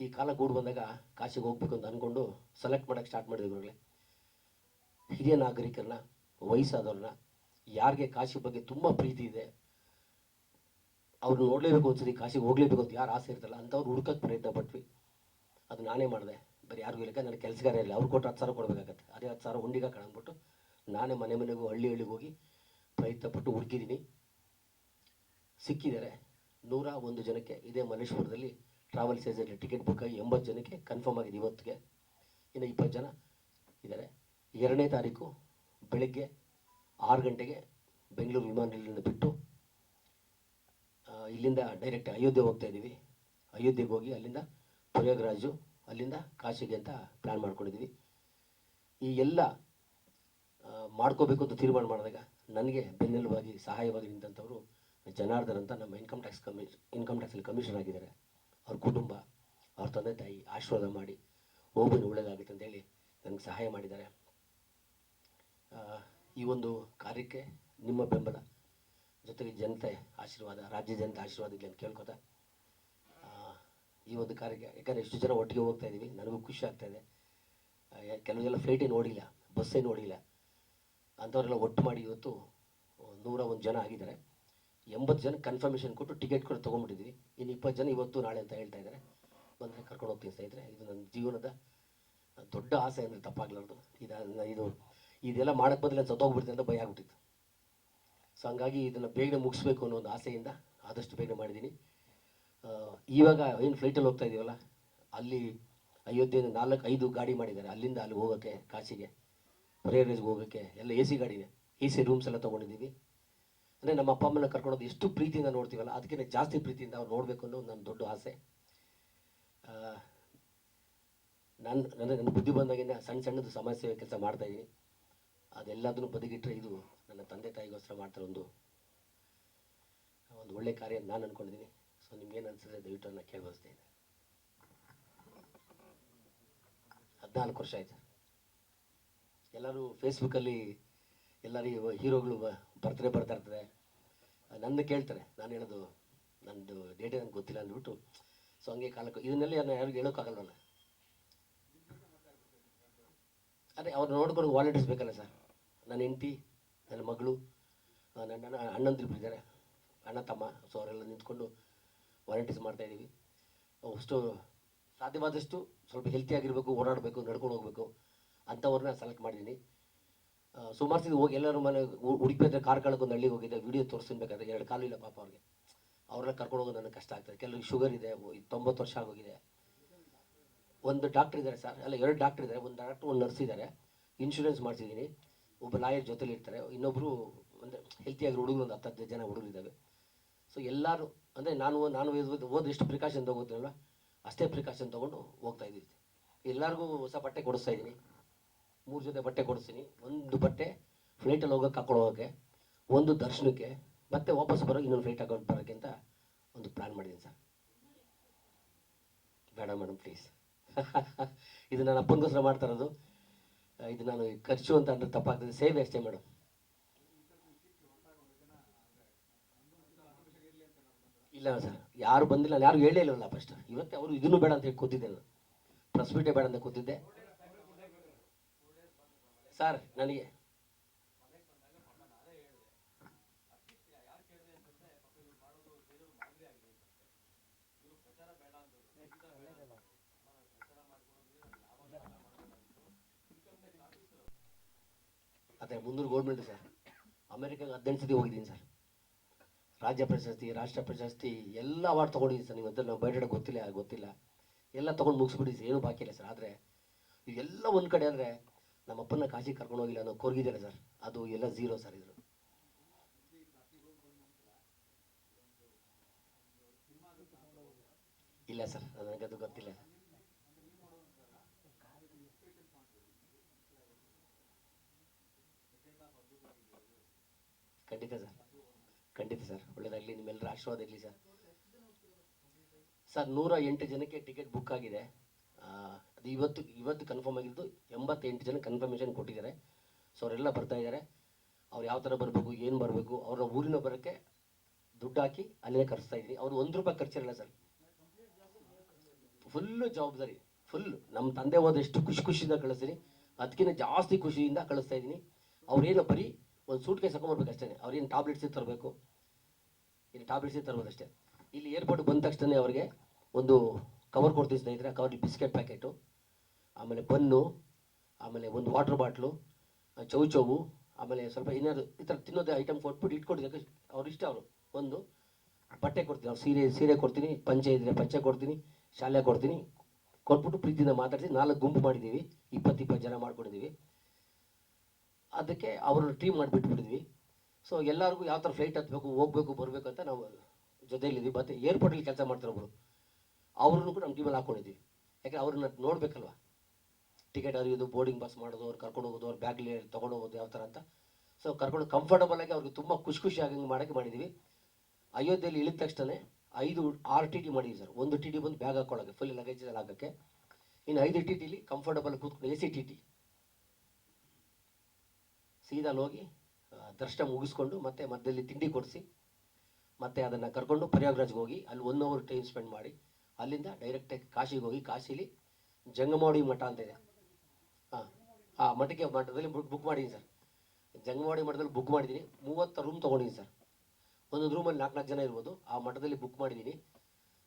ಈ ಕಾಲ ಕೂಡಿ ಬಂದಾಗ ಕಾಶಿಗೆ ಹೋಗ್ಬೇಕು ಅಂತ ಅಂದ್ಕೊಂಡು ಸೆಲೆಕ್ಟ್ ಮಾಡೋಕ್ಕೆ ಸ್ಟಾರ್ಟ್ ಮಾಡಿದೆ ಗುರುಗಳೇ. ಹಿರಿಯ ನಾಗರಿಕರನ್ನ, ವಯಸ್ಸಾದವ್ರನ್ನ ಯಾರಿಗೆ ಕಾಶಿ ಬಗ್ಗೆ ತುಂಬ ಪ್ರೀತಿ ಇದೆ, ಅವ್ರು ನೋಡಲೇಬೇಕು ಒಂದ್ಸರಿ ಕಾಶಿಗೆ ಹೋಗ್ಲೇಬೇಕು ಅಂತ ಯಾರು ಆಸೆ ಇರ್ತಲ್ಲ ಅಂಥವ್ರು ಹುಡ್ಕಕ್ಕೆ ಪ್ರಯತ್ನ ಪಟ್ವಿ. ಅದು ನಾನೇ ಮಾಡಿದೆ. ಬರೀ ಯಾರಿಗೂ ಇಲ್ಲ ನನ್ನ ಕೆಲಸಗಾರ ಇಲ್ಲ. ಅವ್ರು ಕೊಟ್ಟು ಹತ್ತು ಸಾವಿರ ಕೊಡಬೇಕಾಗತ್ತೆ. ಅದೇ ಹತ್ತು ಸಾವಿರ ಹುಂಡಿಗೆ ಕಳ್ಬಿಟ್ಟು ನಾನೇ ಮನೆ ಮನೆಗೂ ಹಳ್ಳಿ ಹಳ್ಳಿಗೆ ಹೋಗಿ ಪ್ರಯತ್ನ ಪಟ್ಟು ಹುಡುಕಿದ್ದೀನಿ ಸಿಕ್ಕಿದ್ದಾರೆ ನೂರ ಒಂದು ಜನಕ್ಕೆ ಇದೇ ಮಲ್ಲೇಶ್ವರದಲ್ಲಿ ಟ್ರಾವೆಲ್ಸ್ ಏಜೆಂಟ್ ಟಿಕೆಟ್ ಬುಕ್ ಆಗಿ ಎಂಬತ್ತು ಜನಕ್ಕೆ ಕನ್ಫರ್ಮ್ ಆಗಿದೆ ಇವತ್ತಿಗೆ. ಇನ್ನು ಇಪ್ಪತ್ತು ಜನ ಇದ್ದಾರೆ ಎರಡನೇ ತಾರೀಕು ಬೆಳಗ್ಗೆ ಆರು ಗಂಟೆಗೆ ಬೆಂಗಳೂರು ವಿಮಾನ ನಿಲ್ದಾಣ ಬಿಟ್ಟು ಇಲ್ಲಿಂದ ಡೈರೆಕ್ಟ್ ಅಯೋಧ್ಯೆ ಹೋಗ್ತಾ ಇದ್ದೀವಿ. ಅಯೋಧ್ಯೆಗೆ ಹೋಗಿ ಅಲ್ಲಿಂದ ಪ್ರಯಾಗ್ರಾಜು, ಅಲ್ಲಿಂದ ಕಾಶಿಗೆ ಅಂತ ಪ್ಲ್ಯಾನ್ ಮಾಡ್ಕೊಂಡಿದ್ದೀವಿ. ಈ ಎಲ್ಲ ಮಾಡ್ಕೋಬೇಕು ಅಂತ ತೀರ್ಮಾನ ಮಾಡಿದಾಗ ನನಗೆ ಬೆನ್ನೆಲುಬಾಗಿ ಸಹಾಯವಾಗಿ ನಿಂತಂಥವರು ಜನಾರ್ದನ್ ಅಂತ ನಮ್ಮ ಇನ್ಕಮ್ ಟ್ಯಾಕ್ಸ್ ಕಮಿಷನ್ ಇನ್ಕಮ್ ಟ್ಯಾಕ್ಸಲ್ಲಿ ಕಮಿಷನ್ ಆಗಿದ್ದಾರೆ. ಅವ್ರ ಕುಟುಂಬ, ಅವ್ರ ತಂದೆ ತಾಯಿ ಆಶೀರ್ವಾದ ಮಾಡಿ ಹೋಗ್ಬಂದು ಒಳ್ಳೇದಾಗುತ್ತೆ ಅಂತೇಳಿ ನನಗೆ ಸಹಾಯ ಮಾಡಿದ್ದಾರೆ. ಈ ಒಂದು ಕಾರ್ಯಕ್ಕೆ ನಿಮ್ಮ ಬೆಂಬಲ. ಜೊತೆಗೆ ಜನತೆ ಆಶೀರ್ವಾದ ರಾಜ್ಯ ಜನತೆ ಆಶೀರ್ವಾದ ಇಲ್ಲಿ ಅಂತ ಕೇಳ್ಕೊತ ಈ ಒಂದು ಕಾರ್ಯಕ್ಕೆ ಯಾಕಂದರೆ ಎಷ್ಟು ಜನ ಒಟ್ಟಿಗೆ ಹೋಗ್ತಾ ಇದ್ದೀವಿ ನನಗೂ ಖುಷಿ ಆಗ್ತಾ ಇದೆ. ಆ, ಯಾ- ಕೆಲವೆಲ್ಲ ಫ್ಲೈಟೇ ನೋಡಿಲ್ಲ ಬಸ್ಸೇ ನೋಡಿಲ್ಲ. ಅಂಥವರೆಲ್ಲ ಒಟ್ಟು ಮಾಡಿ ಇವತ್ತು ನೂರ ಒಂದು ಜನ ಆಗಿದ್ದಾರೆ. ಎಂಬತ್ತು ಜನ ಕನ್ಫರ್ಮೇಷನ್ ಕೊಟ್ಟು ಟಿಕೆಟ್ ಕೂಡ ತೊಗೊಂಡ್ಬಿಟ್ಟಿದ್ವಿ. ಇನ್ನು ಇಪ್ಪತ್ತು ಜನ ಇವತ್ತು ನಾಳೆ ಅಂತ ಹೇಳ್ತಾ ಇದ್ದಾರೆ. ಬಂದರೆ ಕರ್ಕೊಂಡು ಹೋಗ್ತೀನಿ ಸ್ನೇಹಿತರೆ ಇದು ನನ್ನ ಜೀವನದ ದೊಡ್ಡ ಆಸೆ ಅಂದರೆ ತಪ್ಪಾಗಲಾರ್ದು. ಇದು ಇದು ಇದೆಲ್ಲ ಮಾಡಕ್ಕೆ ಬದಲೇ ಸತ್ತೋಗ್ಬಿಡ್ತೀನಿ ಅಂತ ಭಯ ಆಗ್ಬಿಟ್ಟಿತ್ತು. ಸೊ ಹಂಗಾಗಿ ಇದನ್ನು ಬೇಗನೆ ಮುಗಿಸ್ಬೇಕು ಅನ್ನೋ ಒಂದು ಆಸೆಯಿಂದ ಆದಷ್ಟು ಬೇಗನೆ ಮಾಡಿದ್ದೀನಿ. ಇವಾಗ ಏನು ಫ್ಲೈಟಲ್ಲಿ ಹೋಗ್ತಾ ಇದೀವಲ್ಲ, ಅಲ್ಲಿ ಅಯೋಧ್ಯೆಯಿಂದ ನಾಲ್ಕು ಐದು ಗಾಡಿ ಮಾಡಿದ್ದಾರೆ. ಅಲ್ಲಿಂದ ಅಲ್ಲಿ ಹೋಗೋಕ್ಕೆ, ಕಾಶಿಗೆ ಪ್ರಯಾಗ್ರಾಜ್ಗೆ ಹೋಗೋಕ್ಕೆ ಎಲ್ಲ ಎ ಸಿ ಇದೆ. ಎ ಸಿ ರೂಮ್ಸ್ ಎಲ್ಲ ತೊಗೊಂಡಿದ್ದೀವಿ. ಅಂದರೆ ನಮ್ಮ ಅಪ್ಪ ಅಮ್ಮನ ಕರ್ಕೊಂಡು ಎಷ್ಟು ಪ್ರೀತಿಯಿಂದ ನೋಡ್ತೀವಲ್ಲ ಅದಕ್ಕಿಂತ ಜಾಸ್ತಿ ಪ್ರೀತಿಯಿಂದ ಅವ್ರು ನೋಡಬೇಕು ಅನ್ನೋ ನನ್ನ ದೊಡ್ಡ ಆಸೆ. ನಾನು ಅಂದರೆ ನನ್ನ ಬುದ್ಧಿ ಬಂದಾಗಿಂದ ಸಣ್ಣ ಸಣ್ಣದು ಸಮಾಜ ಸೇವೆ ಕೆಲಸ ಮಾಡ್ತಾ ಇದ್ದೀನಿ ಅದೆಲ್ಲದನ್ನು ಬದಿಗಿಟ್ಟರೆ ಇದು ನನ್ನ ತಂದೆ ತಾಯಿಗೋಸ್ಕರ ಮಾಡ್ತಾರೆ ಒಂದು ಒಂದು ಒಳ್ಳೆ ಕಾರ್ಯ ನಾನು ಅಂದ್ಕೊಂಡಿದ್ದೀನಿ ಸೊ ನಿಮ್ಗೇನು ಅನಿಸಿದ್ರೆ ದಯವಿಟ್ಟು ನಾನು ಕೇಳ್ಬೋಸ್ತೇನೆ ಹದಿನಾಲ್ಕು ವರ್ಷ ಆಯಿತು. ಎಲ್ಲರೂ ಫೇಸ್ಬುಕ್ಕಲ್ಲಿ ಎಲ್ಲರೂ ಹೀರೋಗಳು ಬರ್ತ್ಡೇ ಬರ್ತಾ ಇರ್ತಾರೆ ನನ್ನ ಕೇಳ್ತಾರೆ. ನಾನು ಹೇಳೋದು ನನ್ನದು ಡೇಟೇ ನನಗೆ ಗೊತ್ತಿಲ್ಲ ಅಂದ್ಬಿಟ್ಟು. ಸೊ ಹಂಗೆ ಕಾಲಕ್ಕೆ ಇದನ್ನೆಲ್ಲ ಯಾರು ಯಾರಿಗೂ ಹೇಳೋಕ್ಕಾಗಲ್ವಲ್ಲ ಅದೇ ಅವ್ರು ನೋಡ್ಕೊಂಡು ವಾಲಂಟಿಯರ್ಸ್ ಬೇಕಲ್ಲ ಸರ್ ನನ್ನ ಹೆಂಡತಿ, ನನ್ನ ಮಗಳು ನನ್ನ ಅಣ್ಣ ಅಣ್ಣಂದಿರು ಇದ್ದಾರೆ. ಅಣ್ಣ, ತಮ್ಮ, ಸೊ ಅವರೆಲ್ಲ ನಿಂತ್ಕೊಂಡು ಮಾಡ್ತಾ ಮಾಡ್ತಾಯಿದ್ದೀವಿ ಅಷ್ಟು ಸಾಧ್ಯವಾದಷ್ಟು ಸ್ವಲ್ಪ ಹೆಲ್ತಿಯಾಗಿರಬೇಕು ಓಡಾಡಬೇಕು, ನಡ್ಕೊಂಡು ಹೋಗಬೇಕು ಅಂಥವ್ರನ್ನ ಸೆಲೆಕ್ಟ್ ಮಾಡಿದ್ದೀನಿ. ಸುಮಾರು ಸಿದ್ಧ ಹೋಗಿ ಎಲ್ಲರೂ ಮನೆ ಉಡುಪಿದ್ರೆ ಕಾರ್ ಒಂದು ಹಳ್ಳಿಗೆ ಹೋಗಿದ್ದೆ. ವಿಡಿಯೋ ತೋರಿಸ್ಬೇಕಾದ್ರೆ ಎರಡು ಕಾಲು ಇಲ್ಲ ಪಾಪ ಅವ್ರಿಗೆ. ಅವ್ರನ್ನ ಕರ್ಕೊಂಡು ಹೋಗೋದು ನನಗೆ ಕಷ್ಟ ಆಗ್ತದೆ. ಕೆಲವ್ರಿಗೆ ಶುಗರ್ ಇದೆ ತೊಂಬತ್ತು ವರ್ಷ ಆಗೋಗಿದೆ. ಒಂದು ಡಾಕ್ಟ್ರ್ ಇದ್ದಾರೆ ಸರ್ ಅಲ್ಲ, ಎರಡು ಡಾಕ್ಟ್ರ್ ಇದ್ದಾರೆ. ಒಂದು ಡಾಕ್ಟ್ರ್ ಒಂದು ನರ್ಸ್ ಇದ್ದಾರೆ. ಇನ್ಶೂರೆನ್ಸ್ ಮಾಡಿಸಿದ್ದೀನಿ. ಒಬ್ಬ ಲಾಯರ್ ಜೊತೆಲಿ ಇರ್ತಾರೆ ಇನ್ನೊಬ್ಬರು ಅಂದರೆ ಹೆಲ್ತಿಯಾಗಿ ಹುಡುಗರು ಒಂದು ಹತ್ತು, ಹದಿನೈದು ಜನ ಹುಡುಗರು ಇದ್ದಾವೆ ಸೊ ಎಲ್ಲರೂ ಅಂದರೆ ನಾನು ನಾನು ಓದಿ ಎಷ್ಟು ಪ್ರಿಕಾಷನ್ ತೊಗೋತೀನಲ್ವ? ಅಷ್ಟೇ ಪ್ರಿಕಾಷನ್ ತೊಗೊಂಡು ಹೋಗ್ತಾ ಇದ್ದೀನಿ ಎಲ್ಲರಿಗೂ ಹೊಸ ಬಟ್ಟೆ ಕೊಡಿಸ್ತಾ ಇದ್ದೀನಿ. ಮೂರು ಜೊತೆ ಬಟ್ಟೆ ಕೊಡಿಸ್ತೀನಿ. ಒಂದು ಬಟ್ಟೆ ಫ್ಲೈಟಲ್ಲಿ ಹೋಗೋಕೆ ಹಾಕೊಂಡು ಹೋಗೋಕ್ಕೆ, ಒಂದು ದರ್ಶನಕ್ಕೆ, ಮತ್ತೆ ವಾಪಸ್ ಬರೋ ಇನ್ನೊಂದು ಫ್ಲೈಟ್ ಹಾಕೊಂಡು ಬರೋಕ್ಕೆ ಅಂತ ಒಂದು ಪ್ಲ್ಯಾನ್ ಮಾಡಿದ್ದೀನಿ ಸರ್. ಬೇಡ ಮೇಡಮ್ ಪ್ಲೀಸ್ ಇದು ನನ್ನ ಅಪ್ಪನಿಗೋಸ್ಕರ ಮಾಡ್ತಾ ಇರೋದು. ಇದು ನಾನು ಖರ್ಚು ಅಂತ ಅಂದ್ರೆ ತಪ್ಪಾಗ್ತದೆ. ಸೇವೆ ಅಷ್ಟೇ ಮೇಡಮ್. ಇಲ್ಲ ಸರ್, ಯಾರು ಬಂದಿಲ್ಲ ಯಾರು ಹೇಳೇ ಇಲ್ಲವಲ್ಲ ಫಸ್ಟ್ ಇವತ್ತೇ ಅವರು ಇದನ್ನು ಬೇಡ ಅಂತ ಹೇಳಿ ಕೂತಿದ್ದೆ ನಾನು. ಪ್ರೆಸ್ ಬೇಡ ಅಂತ ಕೂತಿದ್ದೆ. ಸರ್ ನನಗೆ ಅದೇ ಮುನ್ನೂರು ಗೌರ್ಮೆಂಟ್ ಸರ್. ಅಮೆರಿಕಾಗೆ ಹದಿನೆಂಟು ಸತಿ ಹೋಗಿದ್ದೀನಿ ಸರ್. ರಾಜ್ಯ ಪ್ರಶಸ್ತಿ, ರಾಷ್ಟ್ರ ಪ್ರಶಸ್ತಿ, ಎಲ್ಲ ಅವಾರ್ಡ್ ತೊಗೊಂಡಿದ್ದೀನಿ ಸರ್. ನೀವು ಅಂತ ನಾವು ಬಯಟ ಗೊತ್ತಿಲ್ಲ ಗೊತ್ತಿಲ್ಲ. ಎಲ್ಲ ತೊಗೊಂಡು ಮುಗಿಸ್ಬಿಟ್ಟಿದ್ದೀನಿ ಸರ್. ಏನೂ ಬಾಕಿ ಇಲ್ಲ ಸರ್. ಆದರೆ ಇದೆಲ್ಲ ಒಂದು ಕಡೆ ಅಂದರೆ ನಮ್ಮ ಅಪ್ಪನ ಕಾಶಿ ಕರ್ಕೊಂಡು ಹೋಗಿಲ್ಲ ಅನ್ನೋ ಕೊರಗಿದ್ದಾರೆ ಸರ್. ಅದು ಎಲ್ಲ ಝೀರೋ ಸರ್ ಇದು ಇಲ್ಲ ಸರ್, ನನಗದು ಗೊತ್ತಿಲ್ಲ ಖಂಡಿತ ಸರ್. ಖಂಡಿತ ಸರ್. ಒಳ್ಳೇದಾಗಲಿ ನಿಮ್ಮೆಲ್ಲರ ಆಶೀರ್ವಾದ ಇರಲಿ ಸರ್. ಸರ್, ನೂರ ಎಂಟು ಜನಕ್ಕೆ ಟಿಕೆಟ್ ಬುಕ್ ಆಗಿದೆ. ಅದು ಇವತ್ತು ಇವತ್ತು ಕನ್ಫರ್ಮ್ ಆಗಿದ್ದು ಎಂಬತ್ತೆಂಟು ಜನ ಕನ್ಫರ್ಮೇಷನ್ ಕೊಟ್ಟಿದ್ದಾರೆ. ಸೊ ಅವರೆಲ್ಲ ಬರ್ತಾ ಇದ್ದಾರೆ. ಅವ್ರು ಯಾವ ಥರ ಬರಬೇಕು, ಏನು ಬರಬೇಕು, ಅವರ ಊರಿನ ಬರೋಕ್ಕೆ ದುಡ್ಡು ಹಾಕಿ ಅಲ್ಲೇ ಕರೆಸ್ತಾ ಇದ್ದೀನಿ. ಅವ್ರು ಒಂದು ರೂಪಾಯಿ ಖರ್ಚಿರಲ್ಲ ಸರ್. ಫುಲ್ಲು ಜವಾಬ್ದಾರಿ ಫುಲ್ ನಮ್ಮ ತಂದೆ ಹೋದಷ್ಟು ಖುಷಿ ಖುಷಿಯಿಂದ ಕಳಿಸ್ತೀನಿ. ಅದಕ್ಕಿಂತ ಜಾಸ್ತಿ ಖುಷಿಯಿಂದ ಕಳಿಸ್ತಾ ಇದ್ದೀನಿ. ಅವ್ರೇನು ಬರೀ ಒಂದು ಸೂಟ್ ಕೇಸ್ ಹಾಕೊಂಬರ್ಬೇಕು ಅಷ್ಟೇ ಅವ್ರೇನು ಟ್ಯಾಬ್ಲೆಟ್ಸ್ ತರಬೇಕು? ಇಲ್ಲಿ ಟ್ಯಾಬ್ಲೆಟ್ಸ್ ತರ್ಬೋದು ಅಷ್ಟೇ. ಇಲ್ಲಿ ಏರ್ಪೋರ್ಟ್ಗೆ ಬಂದ ತಕ್ಷಣ ಅವ್ರಿಗೆ ಒಂದು ಕವರ್ ಕೊಡ್ತೀವಿ ಸ್ನೇಹಿತರೆ ಕವರ್ ಬಿಸ್ಕೆಟ್ ಪ್ಯಾಕೆಟು ಆಮೇಲೆ ಬನ್ನು, ಆಮೇಲೆ ಒಂದು ವಾಟರ್ ಬಾಟ್ಲು ಚೌ ಚೌವು ಆಮೇಲೆ ಸ್ವಲ್ಪ ಏನಾದ್ರು ಈ ಥರ ತಿನ್ನೋದು ಐಟಮ್ ಕೊಟ್ಬಿಟ್ಟು ಇಟ್ಕೊಟ್ಟಿದ್ದಕ್ಕೆ ಅವ್ರು ಇಷ್ಟ ಅವರು. ಒಂದು ಬಟ್ಟೆ ಕೊಡ್ತೀನಿ, ಅವ್ರು ಸೀರೆ ಸೀರೆ ಕೊಡ್ತೀನಿ, ಪಂಚೆ ಇದ್ರೆ ಪಂಚೆ ಕೊಡ್ತೀನಿ, ಶಾಲೆ ಕೊಡ್ತೀನಿ, ಕೊಟ್ಬಿಟ್ಟು ಪ್ರೀತಿಯಿಂದ ಮಾತಾಡಿಸಿ ನಾಲ್ಕು ಗುಂಪು ಮಾಡಿದ್ದೀವಿ. ಇಪ್ಪತ್ತು ಇಪ್ಪತ್ತು ಜನ ಮಾಡ್ಕೊಂಡಿದ್ದೀವಿ. ಅದಕ್ಕೆ ಅವ್ರನ್ನ ಟೀಮ್ ಮಾಡಿಬಿಟ್ಬಿಟ್ಟಿದ್ವಿ. ಸೊ ಎಲ್ಲರಿಗೂ ಯಾವ ಥರ ಫ್ಲೈಟ್ ಹತ್ತಬೇಕು ಹೋಗ್ಬೇಕು ಬರಬೇಕು ಅಂತ ನಾವು ಜೊತೆಯಲ್ಲಿದ್ವಿ. ಮತ್ತು ಏರ್ಪೋರ್ಟಲ್ಲಿ ಕೆಲಸ ಮಾಡ್ತಾರೆ ಒಬ್ಬರು ಅವ್ರನ್ನೂ ಕೂಡ ನಮ್ಮ ಟೀಮಲ್ಲಿ ಹಾಕ್ಕೊಂಡಿದ್ವಿ ಯಾಕೆ ಅವ್ರನ್ನ ನೋಡಬೇಕಲ್ವ? ಟಿಕೆಟ್ ಅದು ಇದು ಬೋರ್ಡಿಂಗ್ ಬಸ್ ಮಾಡೋದು, ಅವ್ರು ಕರ್ಕೊಂಡು ಹೋಗೋದು, ಅವ್ರ ಬ್ಯಾಗ್ಲಿ ತೊಗೊಂಡು ಹೋಗೋದು ಯಾವ ಥರ ಅಂತ. ಸೊ ಕರ್ಕೊಂಡು ಕಂಫರ್ಟಬಲ್ ಆಗಿ ಅವ್ರಿಗೆ ತುಂಬ ಖುಷಿ ಖುಷಿ ಆಗಂಗೆ ಮಾಡೋಕ್ಕೆ ಮಾಡಿದ್ದೀವಿ ಅಯೋಧ್ಯೆಯಲ್ಲಿ ಇಳಿದ ತಕ್ಷಣ ಐದು ಆರು ಟಿ ಟಿ ಮಾಡಿದ್ವಿ ಸರ್. ಒಂದು ಟಿ ಟಿ ಬಂದು ಬ್ಯಾಗ್ ಹಾಕೊಳ್ಳೋಕೆ ಫುಲ್ ಲಗೇಜ್ ಎಲ್ಲ ಹಾಕೋಕ್ಕೆ. ಇನ್ನು ಐದು ಟಿ ಟಿಲಿ ಕಂಫರ್ಟಬಲ್ ಕೂತ್ಕೊಂಡು ಎ ಸಿ ಟಿ ಟಿ ಸೀದಾ ಅಲ್ಲಿ ಹೋಗಿ ದರ್ಶನ ಮುಗಿಸ್ಕೊಂಡು ಮತ್ತೆ ಮಧ್ಯದಲ್ಲಿ ತಿಂಡಿ ಕೊಡಿಸಿ, ಮತ್ತೆ ಅದನ್ನು ಕರ್ಕೊಂಡು ಪ್ರಯಾಗ್ರಾಜ್ಗೆ ಹೋಗಿ, ಅಲ್ಲಿ ಒನ್ ಅವರ್ ಟೈಮ್ ಸ್ಪೆಂಡ್ ಮಾಡಿ, ಅಲ್ಲಿಂದ ಡೈರೆಕ್ಟಾಗಿ ಕಾಶಿಗೆ ಹೋಗಿ, ಕಾಶಿಲಿ ಜಂಗಮವಾಡಿ ಮಠ ಅಂತ ಇದೆ. ಹಾಂ, ಆ ಮಠಕ್ಕೆ ಮಠದಲ್ಲಿ ಬುಕ್ ಬುಕ್ ಮಾಡಿದ್ದೀನಿ ಸರ್ ಜಂಗಮವಾಡಿ ಮಠದಲ್ಲಿ ಬುಕ್ ಮಾಡಿದ್ದೀನಿ ಮೂವತ್ತು ರೂಮ್ ತೊಗೊಂಡಿದ್ದೀನಿ ಸರ್ ಒಂದೊಂದು ರೂಮಲ್ಲಿ ನಾಲ್ಕು ನಾಲ್ಕು ಜನ ಇರ್ಬೋದು, ಆ ಮಠದಲ್ಲಿ ಬುಕ್ ಮಾಡಿದ್ದೀನಿ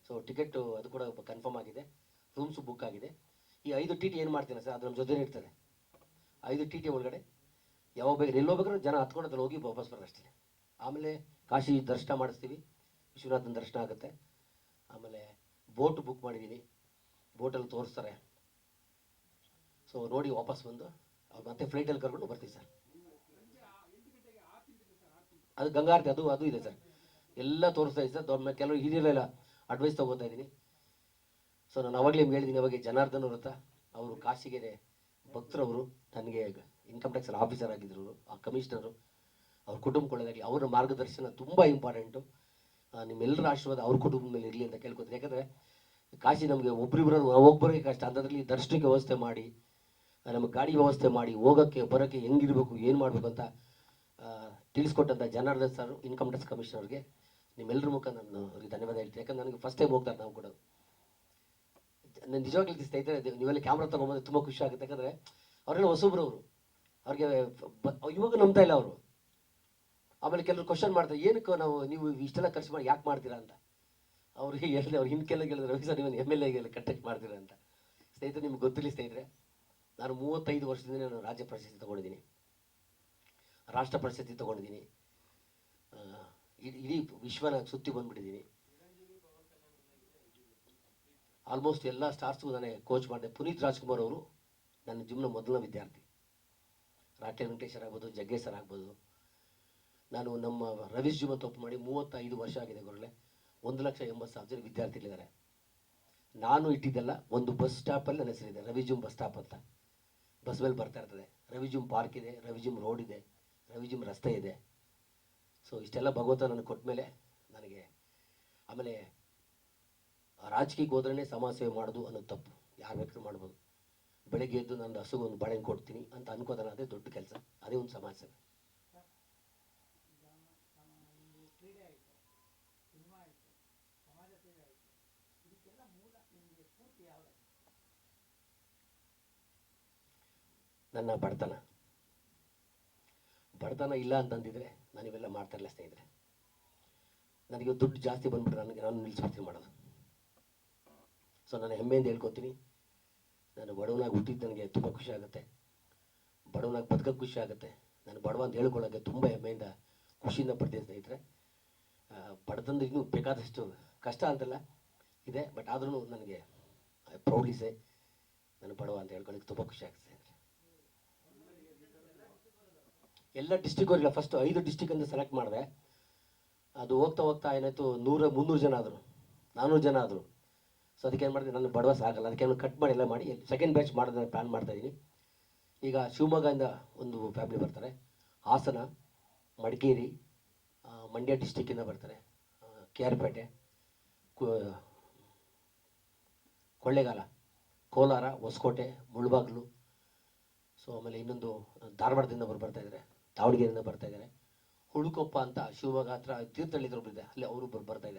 ಸೊ ಟಿಕೆಟು ಅದು ಕೂಡ ಕನ್ಫರ್ಮ್ ಆಗಿದೆ ರೂಮ್ಸು ಬುಕ್ ಆಗಿದೆ. ಈ ಐದು ಟಿ ಟಿ ಏನು ಮಾಡ್ತೀನಿ ಸರ್ ಅದು ನಮ್ಮ ಜೊತೆ ಇರ್ತದೆ. ಐದು ಟಿ ಟಿ ಒಳಗಡೆ ಯಾವಾಗ ಬೇಕು ಎಲ್ಲಿ ಹೋಗ್ಬೇಕಾದ್ರೆ ಜನ ಹತ್ಕೊಂಡು ಅದ್ರಲ್ಲಿ ಹೋಗಿ ವಾಪಸ್ ಬರೋದಷ್ಟೇ ಆಮೇಲೆ ಕಾಶಿ ದರ್ಶನ ಮಾಡಿಸ್ತೀವಿ. ವಿಶ್ವನಾಥನ ದರ್ಶನ ಆಗುತ್ತೆ. ಆಮೇಲೆ ಬೋಟ್ ಬುಕ್ ಮಾಡಿದ್ದೀನಿ ಬೋಟಲ್ಲಿ ತೋರಿಸ್ತಾರೆ. ಸೊ ನೋಡಿ ವಾಪಸ್ ಬಂದು, ಅವ್ರು ಮತ್ತೆ ಫ್ಲೈಟಲ್ಲಿ ಕರ್ಕೊಂಡು ಬರ್ತೀವಿ ಸರ್. ಅದು ಗಂಗಾರತಿ ಅದು ಅದು ಇದೆ ಸರ್. ಎಲ್ಲ ತೋರಿಸ್ತಾ ಇದೆ ಸರ್. ದೊಡ್ಡ ಕೆಲವರು ಹಿರಿಯರೆಲ್ಲ ಅಡ್ವೈಸ್ ತಗೋತಾ ಇದ್ದೀನಿ. ಸೊ ನಾನು ಅವಾಗಲೇ ಹೇಳಿದ್ದೀನಿ ಅವಾಗ ಜನಾರ್ದನ್ ಅವ್ರ ಅವರು ಕಾಶಿಗೆ ಭಕ್ತರವರು. ನನಗೆ ಇನ್ಕಮ್ ಟ್ಯಾಕ್ಸ್ ಆಫೀಸರ್ ಆಗಿದ್ರು, ಆ ಕಮಿಷನರು ಅವ್ರ ಕುಟುಂಬ ಒಳ್ಳೆದಾಗಲಿ ಅವರ ಮಾರ್ಗದರ್ಶನ ತುಂಬ ಇಂಪಾರ್ಟೆಂಟು ನಿಮ್ಮೆಲ್ಲರ ಆಶೀರ್ವಾದ ಅವ್ರ ಕುಟುಂಬದಲ್ಲಿ ಇರಲಿ ಅಂತ ಕೇಳ್ಕೊತೀನಿ. ಯಾಕಂದರೆ, ಕಾಶಿ ನಮಗೆ ಒಬ್ಬರಿಬ್ರು ಒಬ್ಬರಿಗೆ ಕಷ್ಟ, ಅಂಥದ್ರಲ್ಲಿ ದರ್ಶನಕ್ಕೆ ವ್ಯವಸ್ಥೆ ಮಾಡಿ ನಮಗೆ ಗಾಡಿ ವ್ಯವಸ್ಥೆ ಮಾಡಿ, ಹೋಗೋಕ್ಕೆ, ಬರೋಕ್ಕೆ ಹೆಂಗಿರ್ಬೇಕು, ಏನು ಮಾಡಬೇಕು ಅಂತ ತಿಳಿಸ್ಕೊಟ್ಟಂಥ ಜನಾರ್ದನ್ ಸರ್ ಇನ್ಕಮ್ ಟ್ಯಾಕ್ಸ್ ಕಮಿಷನರ್ಗೆ ನಿಮ್ಮೆಲ್ಲರ ಮುಖ ನಾನು ಅವ್ರಿಗೆ ಧನ್ಯವಾದ ಹೇಳ್ತೀನಿ. ಯಾಕಂದ್ರೆ ನನಗೆ ಫಸ್ಟ್ ಟೈಮ್ ಹೋಗ್ತಾರೆ ನಾವು ಕೂಡ. ನಾನು ನಿಜವಾಗ್ಲೂ ಸ್ನೇಹಿತರೆ ನೀವೆಲ್ಲ ಕ್ಯಾಮ್ರಾ ತೊಗೊಂಬಂದ್ರೆ ತುಂಬ ಖುಷಿ ಆಗುತ್ತೆ. ಯಾಕಂದರೆ, ಅವರೆಲ್ಲ ಹೊಸಬ್ರು ಅವರು ಅವ್ರಿಗೆ ಇವಾಗ ನಂಬ್ತಾ ಇಲ್ಲ ಅವರು. ಆಮೇಲೆ ಕೆಲವರು ಕ್ವಶನ್ ಮಾಡ್ತಾರೆ, ಏನಕ್ಕೆ ನಾವು, ನೀವು ಇಷ್ಟೆಲ್ಲ ಖರ್ಚು ಮಾಡಿ ಯಾಕೆ ಮಾಡ್ತೀರಾ ಅಂತ? ಅವ್ರಿಗೆ ಎಲ್ಲಿ ಅವ್ರು ಹಿಂದೆ ಕೆಲವು ಕೆಲವರು ರವಿ ಸರ್ ನೀವು ಎಂ ಎಲ್ ಎಗೆಲ್ಲ ಕಂಟೆಕ್ಟ್ ಮಾಡ್ತೀರಾ ಅಂತ. ಸ್ನೇಹಿತರೆ, ನಿಮ್ಗೆ ಗೊತ್ತಿಲ್ಲ ಸ್ನೇಹಿತರೆ, ನಾನು ಮೂವತ್ತೈದು ವರ್ಷದಿಂದ ನಾನು ರಾಜ್ಯ ಪ್ರಶಸ್ತಿ ತೊಗೊಂಡಿದ್ದೀನಿ. ರಾಷ್ಟ್ರ ಪ್ರಶಸ್ತಿ ತೊಗೊಂಡಿದ್ದೀನಿ. ಇಡೀ ವಿಶ್ವನ ಸುತ್ತಿ ಬಂದ್ಬಿಟ್ಟಿದ್ದೀನಿ. ಆಲ್ಮೋಸ್ಟ್ ಎಲ್ಲ ಸ್ಟಾರ್ಸ್ಗೂ ನಾನೇ ಕೋಚ್ ಮಾಡಿದೆ. ಪುನೀತ್ ರಾಜ್ಕುಮಾರ್ ಅವರು ನನ್ನ ಜಿಮ್ನ ಮೊದಲನೇ ವಿದ್ಯಾರ್ಥಿ. ರಾಟ್ಯ ವೆಂಕಟೇಶ್ವರ ಆಗ್ಬೋದು ಜಗ್ಗೇಶ್ ಸರ್ ಆಗ್ಬೋದು ನಾನು ನಮ್ಮ ರವೀಶ್ ಜಿಮ್ ತಪ್ಪು ಮಾಡಿ ಮೂವತ್ತೈದು ವರ್ಷ ಆಗಿದೆ ಗುರುಳೆ ಒಂದು ಲಕ್ಷ ಎಂಬತ್ತು ಸಾವಿರ ಜನ ವಿದ್ಯಾರ್ಥಿಗಳಿದ್ದಾರೆ. ನಾನು ಇಟ್ಟಿದ್ದೆಲ್ಲ ಒಂದು ಬಸ್ ಸ್ಟಾಪಲ್ಲಿ ನನ್ನ ಹೆಸರಿದೆ ರವಿಜುಮ್ ಬಸ್ ಸ್ಟಾಪ್ ಅಂತ. ಬಸ್ ಮೇಲೆ ಬರ್ತಾ ಇರ್ತದೆ. ರವಿ ಜಿಮ್ ಪಾರ್ಕ್ ಇದೆ, ರವಿ ಜಿಮ್ ರೋಡ್ ಇದೆ ರವಿಜುಮ್ ರಸ್ತೆ ಇದೆ. ಸೊ ಇಷ್ಟೆಲ್ಲ ಭಗವಂತ ನನಗೆ ಕೊಟ್ಟ ಮೇಲೆ ನನಗೆ ಆಮೇಲೆ ರಾಜಕೀಯಕ್ಕೆ ಹೋದ್ರೇ ಸಮಾಜ ಸೇವೆ ಮಾಡೋದು ಅನ್ನೋದು ತಪ್ಪು. ಯಾರು ಬೇಕಾದ್ರೂ ಮಾಡ್ಬೋದು. ಬೆಳಗ್ಗೆ ಎದ್ದು ನನ್ನ ಹಸುಗೆ ಒಂದು ಬಾಳೆಹಣ್ಣು ಕೊಡ್ತೀನಿ ಅಂತ ಅನ್ಕೋತಾನೆ, ಅದೇ ದೊಡ್ಡ ಕೆಲಸ. ಅದೇ ಒಂದು ಸಮಾಜ ಸೇವೆ. ನನ್ನ ಬಡತನ. ಬಡತನ ಇಲ್ಲ ಅಂತಂದಿದ್ರೆ ನಾನು ಇವೆಲ್ಲ ಮಾಡ್ತಾ ಇಲ್ಲ ಸ್ನೇಹಿತರೆ. ನನಗೆ ದುಡ್ಡು ಜಾಸ್ತಿ ಬಂದ್ಬಿಟ್ರೆ ನನಗೆ ನಾನು ನಿಲ್ಲಿಸ್ಬಿಡ್ತೀನಿ ಮಾಡೋದು. ಸೊ ನಾನು ಹೆಮ್ಮೆಯಿಂದ ಹೇಳ್ಕೊತೀನಿ. ನಾನು ಬಡವನಾಗಿ ಹುಟ್ಟಿದ್ದು ನನಗೆ ತುಂಬ ಖುಷಿ ಆಗುತ್ತೆ. ಬಡವನಾಗಿ ಬದುಕೋಕ್ಕೆ ಖುಷಿ ಆಗುತ್ತೆ. ನಾನು ಬಡವ ಅಂತ ಹೇಳ್ಕೊಳ್ಳೋಕ್ಕೆ ತುಂಬ ಹೆಮ್ಮೆಯಿಂದ, ಖುಷಿಯಿಂದ ಪಡ್ತೀನಿ ಸ್ನೇಹಿತರೆ. ಬಡತನದ ಇನ್ನೂ ಬೇಕಾದಷ್ಟು ಕಷ್ಟ ಅಂತಲ್ಲ, ಇದೆ ಬಟ್ ಆದ್ರೂ ನನಗೆ ಪ್ರೌಡ್ಲಿ ಸೇ ನಾನು ಬಡವ ಅಂತ ಹೇಳ್ಕೊಳ್ಳೋಕೆ ತುಂಬ ಖುಷಿ ಆಗುತ್ತೆ ಎಲ್ಲ ಡಿಸ್ಟಿಕ್ ಅವ್ರಿಗೆ ಫಸ್ಟ್ ಐದು ಡಿಸ್ಟಿಕ್ ಅಂತ ಸೆಲೆಕ್ಟ್ ಮಾಡಿದೆ. ಅದು ಹೋಗ್ತಾ ಹೋಗ್ತಾ ಏನಾಯಿತು, ನೂರ, ಮುನ್ನೂರು ಜನ ಆದರು ನಾನ್ನೂರು ಜನ ಆದರು. ಸೊ ಅದಕ್ಕೆ ಏನು ಮಾಡಿದೆ, ನಾನು ಬಡವ ಆಗಲ್ಲ. ಅದಕ್ಕೆ ಕಟ್ ಮಾಡಿ ಎಲ್ಲ ಮಾಡಿ ಸೆಕೆಂಡ್ ಬ್ಯಾಚ್ ಮಾಡೋದನ್ನ ಪ್ಲ್ಯಾನ್ ಮಾಡ್ತಾ ಇದ್ದೀನಿ. ಈಗ ಶಿವಮೊಗ್ಗದಿಂದ ಒಂದು ಫ್ಯಾಮಿಲಿ ಬರ್ತಾರೆ. ಹಾಸನ, ಮಡಿಕೇರಿ ಮಂಡ್ಯ ಡಿಸ್ಟಿಕ್ಕಿಂದ ಬರ್ತಾರೆ. K R Pete Kollegal, Kolar, Hoskote, Mulbagal. So ಆಮೇಲೆ ಇನ್ನೊಂದು ಧಾರವಾಡದಿಂದ ಒಬ್ಬರು ಬರ್ತಾ ಇದ್ದಾರೆ ದಾವಣಗೆರೆಯಿಂದ ಬರ್ತಾ ಇದ್ದಾರೆ ಹುಡುಕೊಪ್ಪ ಅಂತ ಶಿವಮೊಗ್ಗ ಹತ್ರ ತೀರ್ಥಹಳ್ಳಿ ಒಬ್ರು ಇದೆ. ಅಲ್ಲಿ ಅವರು ಬರ್ತಾ